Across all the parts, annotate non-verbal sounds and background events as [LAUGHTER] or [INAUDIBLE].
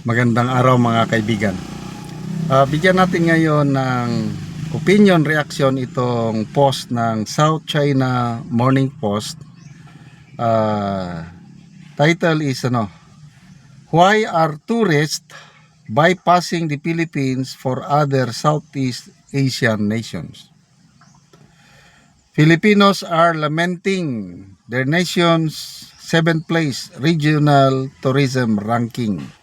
Magandang araw mga kaibigan. Ah, bigyan natin ngayon ng opinion reaction itong post ng South China Morning Post. Ah, title is ano? Why are tourists bypassing the Philippines for other Southeast Asian nations? Filipinos are lamenting their nation's seventh place regional tourism ranking.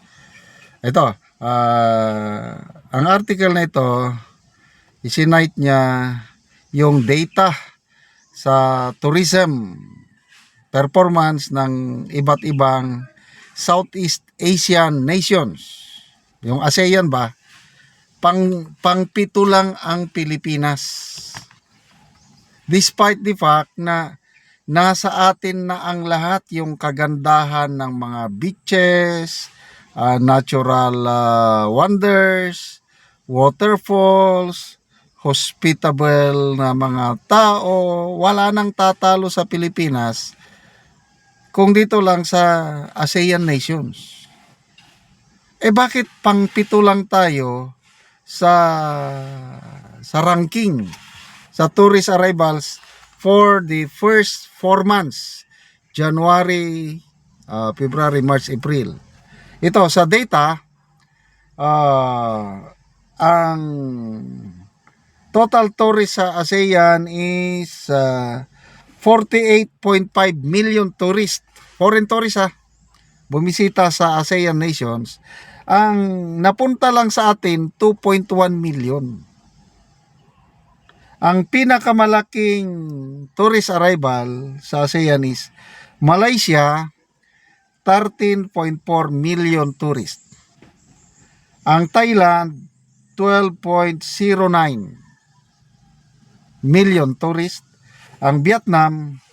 Ito, ah, ang article na ito, isinite niya yung data sa tourism performance ng iba't ibang Southeast Asian nations. Yung ASEAN ba? Pang, pangpito lang ang Pilipinas. Despite the fact na nasa atin na ang lahat yung kagandahan ng mga beaches, uh, natural uh, wonders, waterfalls, hospitable na mga tao, wala nang tatalo sa Pilipinas kung dito lang sa ASEAN nations. Eh bakit pang pito lang tayo sa sa ranking sa tourist arrivals for the first four months January, uh, February, March, April. Ito sa data uh, ang total tourists sa ASEAN is uh, 48.5 million tourists. Foreign tourists ha. Bumisita sa ASEAN nations. Ang napunta lang sa atin 2.1 million. Ang pinakamalaking tourist arrival sa ASEAN is Malaysia 13.4 million tourists. Ang Thailand 12.09 million tourists. Ang Vietnam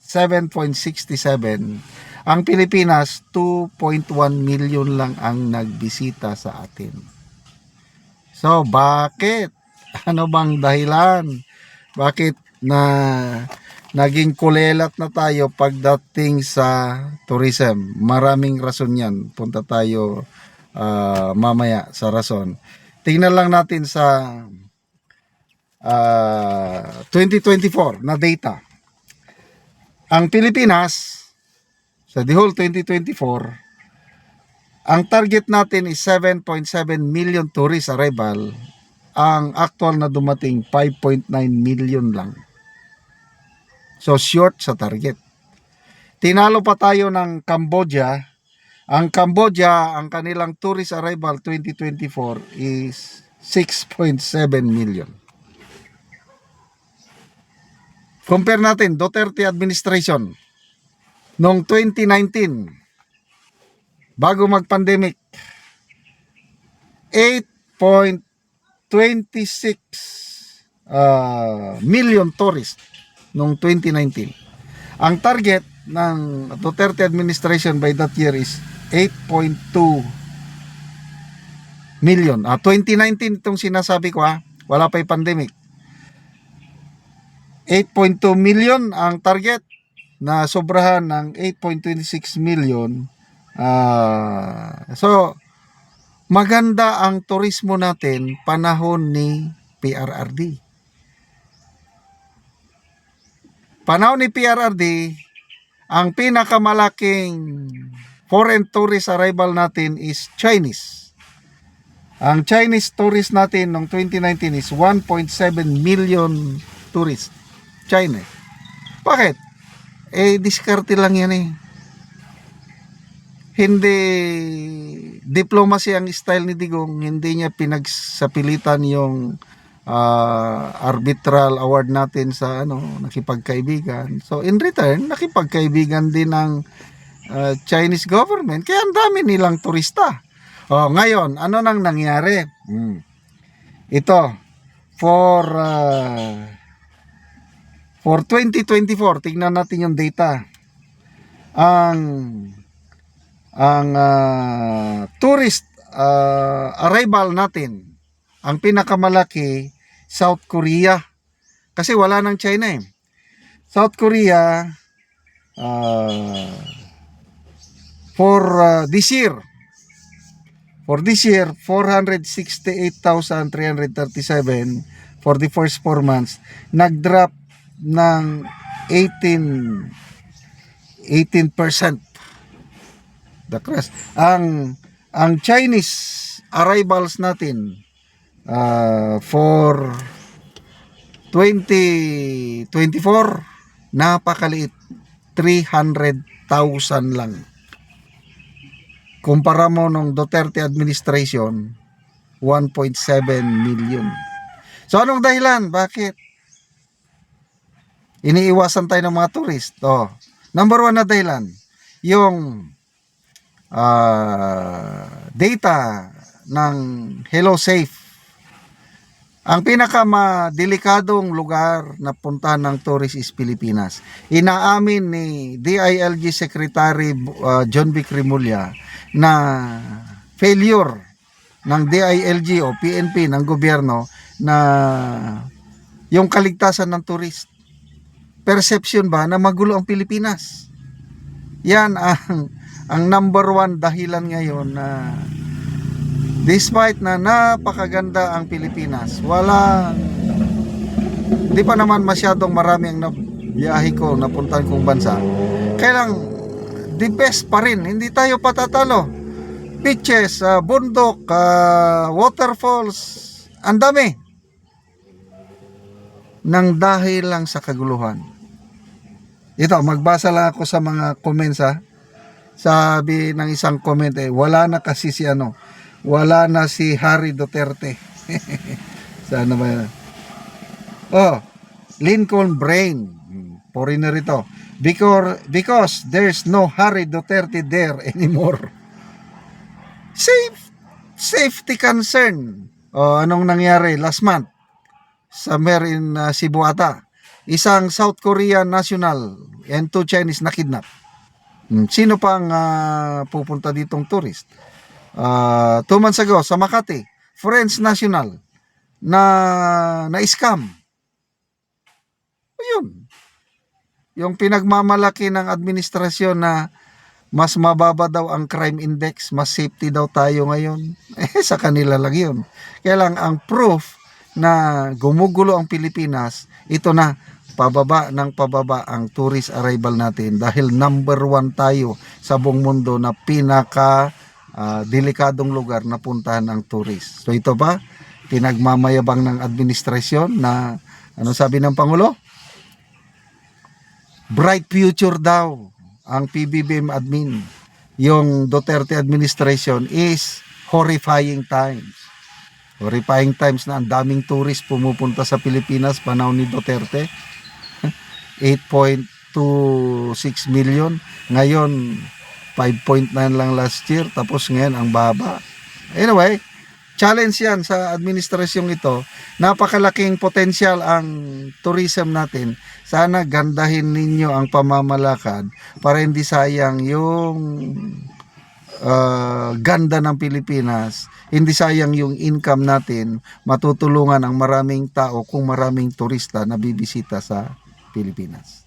7.67. Ang Pilipinas 2.1 million lang ang nagbisita sa atin. So bakit? [LAUGHS] Ano bang dahilan? Bakit na naging kulelat na tayo pagdating sa tourism? Maraming rason yan. Punta tayo ah, mamaya sa rason. Tingnan lang natin sa ah, 2024 na data. Ang Pilipinas, sa the whole 2024, ang target natin is 7.7 million tourist arrival. Ang actual na dumating 5.9 million lang. So short sa target. Tinalo pa tayo ng Cambodia. Ang Cambodia, ang kanilang tourist arrival 2024 is 6.7 million. Compare natin Duterte administration noong 2019 bago mag-pandemic 8.26 uh, million tourists noong 2019. Ang target ng Duterte administration by that year is 8.2 million. Ah, 2019 itong sinasabi ko ha. Wala pa yung pandemic. 8.2 million ang target na sobrahan ng 8.26 million. Ah, so, maganda ang turismo natin panahon ni PRRD. Panahon ni PRRD, ang pinakamalaking foreign tourist arrival natin is Chinese. Ang Chinese tourist natin noong 2019 is 1.7 million tourists. China. Bakit? Eh, diskarte lang yan eh. Hindi diplomacy ang style ni Digong, hindi niya pinagsapilitan yung ah, arbitral award natin sa ano, nakipagkaibigan. So in return, nakipagkaibigan din ng ah, Chinese government. Kaya ang dami nilang turista. Oh, ngayon, ano nang nangyari? Hmm. Ito, for ah, For 2024, tingnan natin yung data. Ang ang ah, tourist ah, arrival natin, ang pinakamalaki South Korea. Kasi wala nang China eh. South Korea ah, for ah, this year For this year, 468,337 for the first 4 months. Nag-drop ng 18 18% the crest. Ang ang Chinese arrivals natin uh, for 2024 napakaliit 300,000 lang. Kumpara mo nung Duterte administration 1.7 million. So anong dahilan? Bakit? Iniiwasan tayo ng mga turist. Oh, number one na dahilan, yung ah, data ng Hello Safe. Ang pinakamadelikadong lugar na puntahan ng tourist is Pilipinas. Inaamin ni DILG Secretary uh, John B. Cremulya na failure ng DILG o PNP ng gobyerno na yung kaligtasan ng tourist. Perception ba na magulo ang Pilipinas? Yan ang ang number one dahilan ngayon na despite na napakaganda ang Pilipinas, wala di pa naman masyadong marami ang nabiyahe ko napuntahan kong bansa. Kaya lang the best pa rin, hindi tayo patatalo. Beaches, ah, bundok, ah, waterfalls, ang dami. Nang dahil lang sa kaguluhan. Ito, magbasa lang ako sa mga comments ha. Sabi ng isang comment eh, wala na kasi si ano, wala na si Harry Duterte. [LAUGHS] Sana ba? Oh, Lincoln Brain. Hmm, Foreigner ito. Because, because there's no Harry Duterte there anymore. [LAUGHS] Safe, safety concern. Oh, anong nangyari last month? Summer in uh, Cebu ata. Isang South Korean national and two Chinese na kidnap. Hmm, Sino pang ah, pupunta ditong tourist? Ah, two months ago sa Makati, French national na na scam. Ayun. Yung pinagmamalaki ng administrasyon na mas mababa daw ang crime index, mas safety daw tayo ngayon. [LAUGHS] Eh, sa kanila lang yun. Kaya lang ang proof na gumugulo ang Pilipinas, ito na, pababa ng pababa ang tourist arrival natin dahil number one tayo sa buong mundo na pinaka ah, delikadong lugar na puntahan ng tourist. So ito ba, pinagmamayabang ng administrasyon na, ano sabi ng Pangulo? Bright future daw ang PBBM admin. Yung Duterte administration is horrifying times. Horrifying times na ang daming tourist pumupunta sa Pilipinas panahon ni Duterte. [LAUGHS] 8.26 million. Ngayon, 5.9 lang last year. Tapos ngayon, ang baba. Anyway, challenge yan sa administrasyong ito. Napakalaking potensyal ang tourism natin. Sana gandahin ninyo ang pamamalakad para hindi sayang yung uh, ganda ng Pilipinas, hindi sayang yung income natin, matutulungan ang maraming tao kung maraming turista na bibisita sa Pilipinas.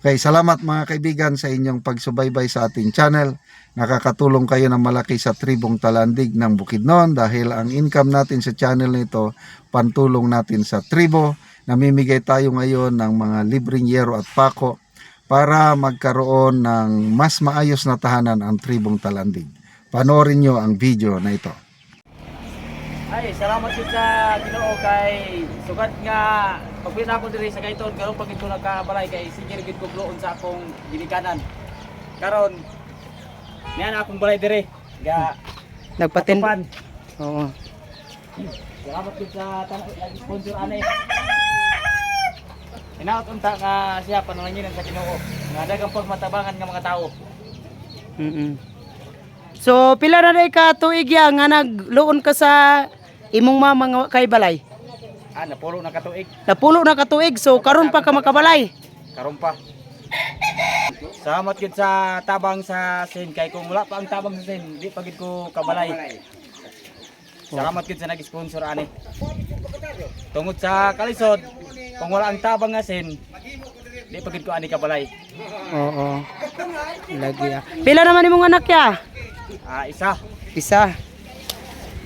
Okay, salamat mga kaibigan sa inyong pagsubaybay sa ating channel. Nakakatulong kayo ng malaki sa tribong talandig ng Bukidnon dahil ang income natin sa channel nito pantulong natin sa tribo. Namimigay tayo ngayon ng mga libreng yero at pako para magkaroon ng mas maayos na tahanan ang tribong talandig. Panoorin nyo ang video na ito. Ay, salamat yun sa Ginoo kay sugat nga pagpina ako diri sa kayton karon pag ito nagkabalay kay sige gid ko bloon sa akong ginikanan. Karon niyan akong balay diri. Ga Nagpatin. Oo. Salamat yun sa sponsor ani. Inaot unta nga siya pananginan sa Ginoo. Nga dagang pagmatabangan nga mga tao. Mm-mm. So pila na day ka tuig nga nagluon ka sa imong mama nga kay balay. Ah, napulo na katuig. Napulo na ka tuig so karon pa ka makabalay. Karon pa. Salamat yun sa tabang sa sin kay kung wala pa ang tabang sa sin, di pa gid ko kabalay. Salamat yun sa nag-sponsor ani. Tungod sa kalisod, kung wala ang tabang nga sin, di pa gid ko ani kabalay. Oo. Lagi ya. Pila naman imong anak ya? Ah, isa. Isa.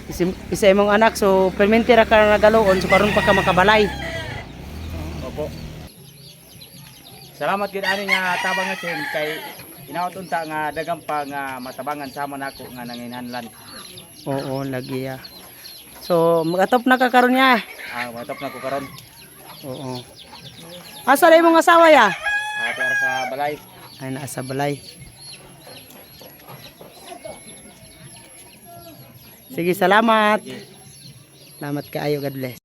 Isi, isa imong anak so permente ra ka nagaloon so karon pa ka makabalay. Opo. Salamat gid ani nga tabang nga sin kay inaot unta nga dagang pa nga matabangan sama nako nga nanginhanlan. Oo, lagi ya. So magatop na ka karon niya. Ah, matap na ko karon. Oo. Asa na imong asawa ya? Ara sa balay. Ay naa sa balay. Sige, salamat. Salamat kaayo, God bless.